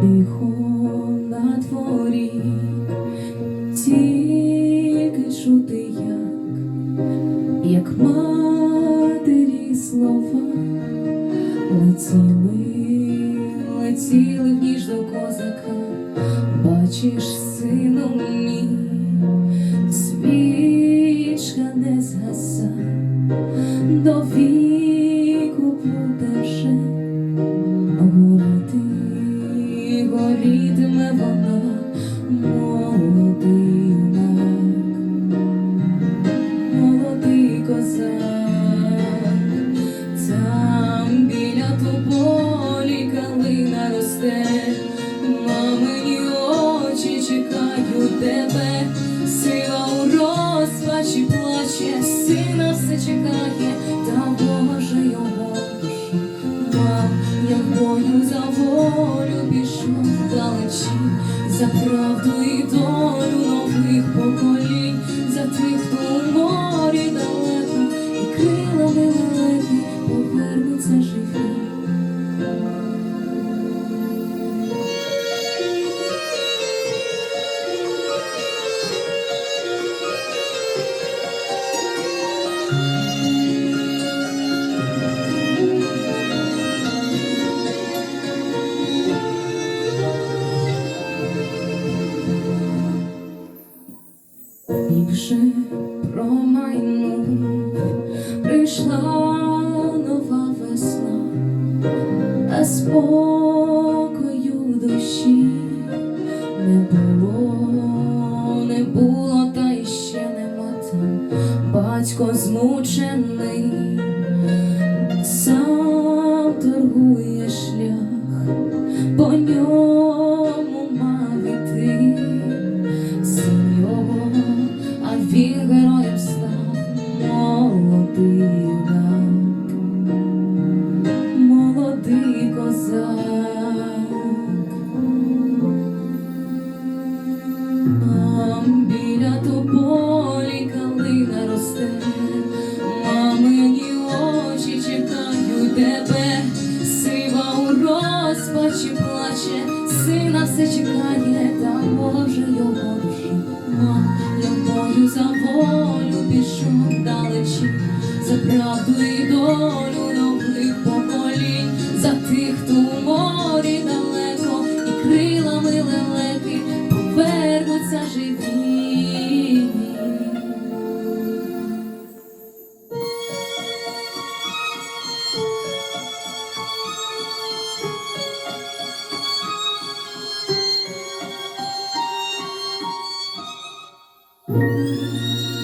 Тихо на дворі, тільки як, як матері слова летіли в ніж до козака, бачиш, сину мій, свічка не згаса, до віку буде вже горіти, горітиме вона, за правду і долю нових поколінь, за тих, хто Рік вже промайнув, прийшла нова весна, а спокою душі не було, не було, та й ще нема там. Батько змучений, сам торгує шлях, по ньому все чекає, та Боже його душа. Любою за волю пішов далечі, за правду і долю нових поколінь, за тих, хто у морі далеко, і крилами лелеки повернуться живі. Música